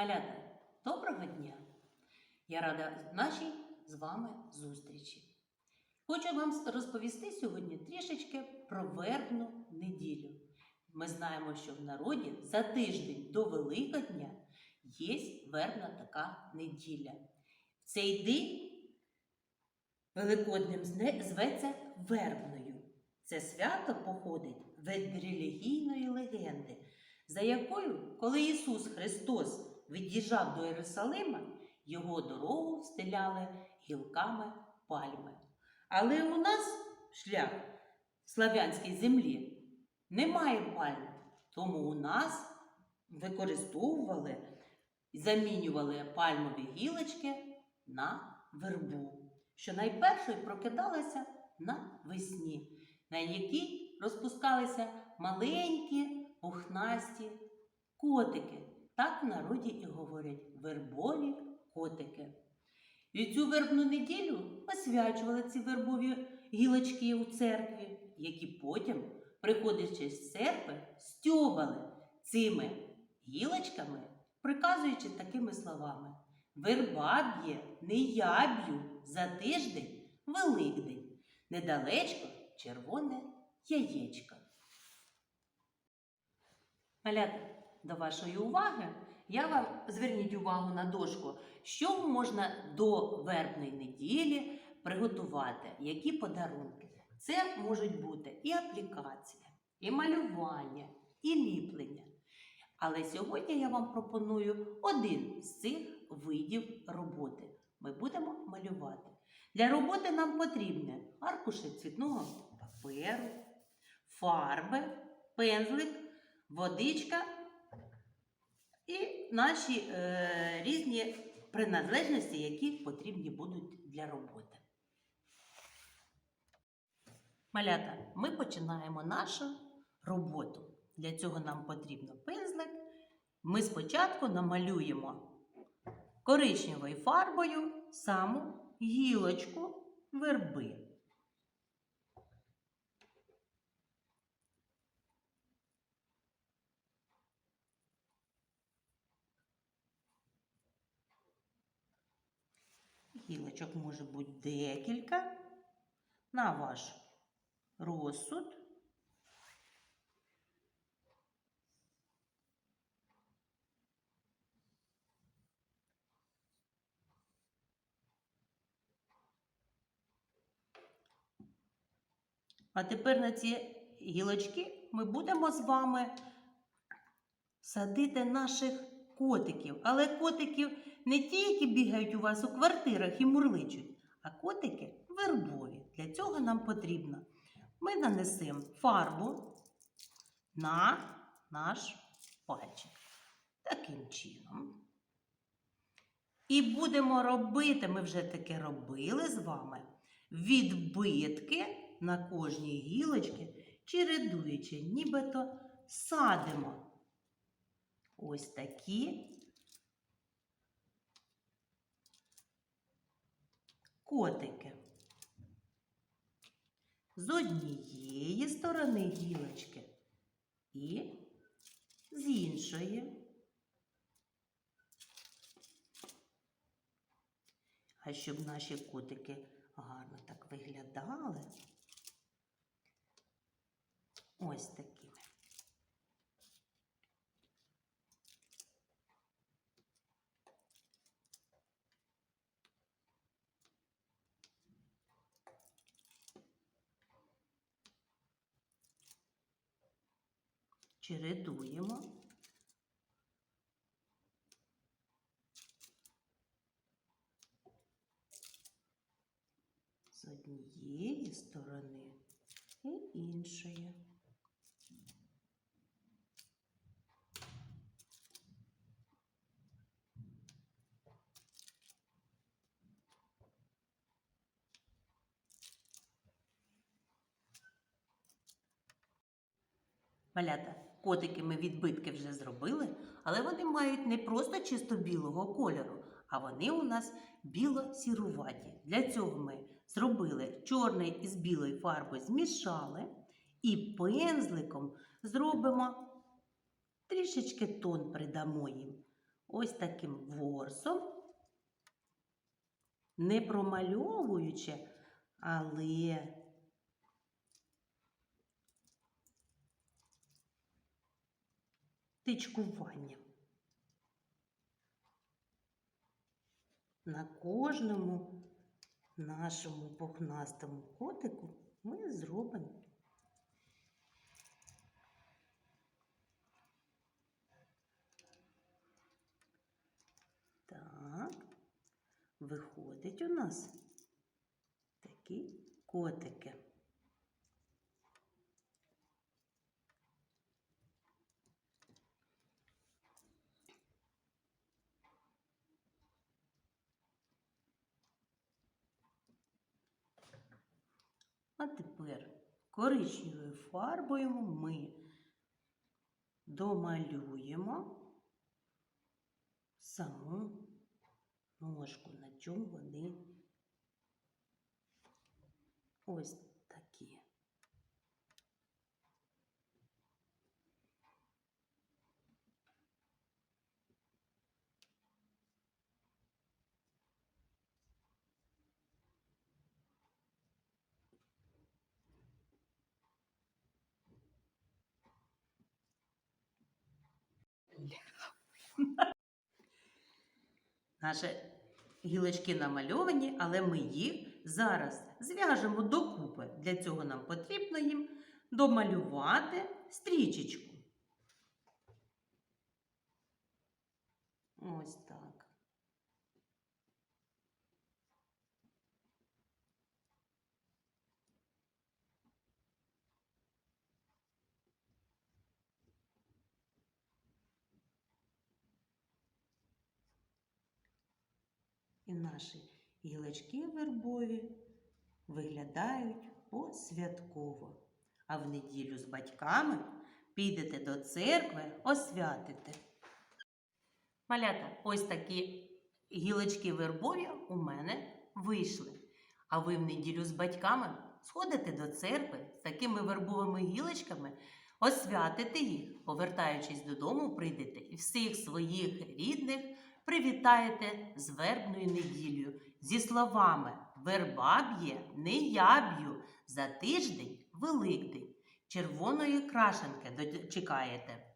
Малята, доброго дня! Я рада нашій з вами зустрічі. Хочу вам розповісти сьогодні трішечки про вербну неділю. Ми знаємо, що в народі за тиждень до Великодня є вербна така неділя. В цей день Великодним зне- зветься вербною. Це свято походить від релігійної легенди, за якою, коли Ісус Христос від'їжджав до Єрусалима, його дорогу стеляли гілками пальми. Але у нас шлях в славянській землі немає пальм, тому у нас використовували і замінювали пальмові гілочки на вербу, що найпершою прокидалася навесні, на якій розпускалися маленькі пухнасті котики. Так в народі і говорять вербові котики. І цю вербну неділю освячували ці вербові гілочки у церкві, які потім, приходячи з церкви, стьобали цими гілочками, приказуючи такими словами: Верба б'є, не я б'ю, за тиждень Великдень, недалечко червоне яєчко. Малята, до вашої уваги я вам зверніть увагу на дошку, що можна до вербної неділі приготувати, які подарунки. Це можуть бути і аплікація, і малювання, і ліплення. Але сьогодні я вам пропоную один з цих видів роботи. Ми будемо малювати. Для роботи нам потрібні аркуші цвітного паперу, фарби, пензлик, водичка і наші е, різні приналежності, які потрібні будуть для роботи. Малята, ми починаємо нашу роботу. Для цього нам потрібно пензлик. Ми спочатку намалюємо коричневою фарбою саму гілочку верби. Гілочок може бути декілька на ваш розсуд. А тепер на ці гілочки ми будемо з вами садити наших котиків. Але котиків не ті, які бігають у вас у квартирах і мурличуть, а котики вербові. Для цього нам потрібно. Ми нанесемо фарбу на наш пальчик. Таким чином. І будемо робити, ми вже таке робили з вами, відбитки на кожній гілочці, чередуючи, нібито садимо ось такі котики. З однієї сторони гілочки і з іншої. А щоб наші котики гарно так виглядали, ось такими. Чередуємо. з однієї сторони і іншої. Малята, котики ми відбитки вже зробили, але вони мають не просто чисто білого кольору, а вони у нас біло-сіруваті. Для цього ми зробили чорний із білою фарбою, змішали і пензликом зробимо трішечки тон придамо їм. ось таким ворсом, не промальовуючи, але тичкуванням. На кожному нашому пухнастому котику ми зробимо Так, виходить у нас такі котики. А тепер коричневою фарбою ми домалюємо саму ножку, на чому вони. Ось такі. Наші гілочки намальовані, але ми їх зараз зв'яжемо докупи. Для цього нам потрібно їм домалювати стрічечку. Ось так. І наші гілочки вербові виглядають по-святково. А в неділю з батьками підете до церкви освятите. Малята, ось такі гілочки вербові у мене вийшли. А ви в неділю з батьками сходите до церкви з такими вербовими гілочками, освятите їх, повертаючись додому, прийдете і всіх своїх рідних привітаєте з вербною неділею зі словами Верба б'є, не я б'ю, за тиждень Великдень. Червоної крашенки дочекаєте.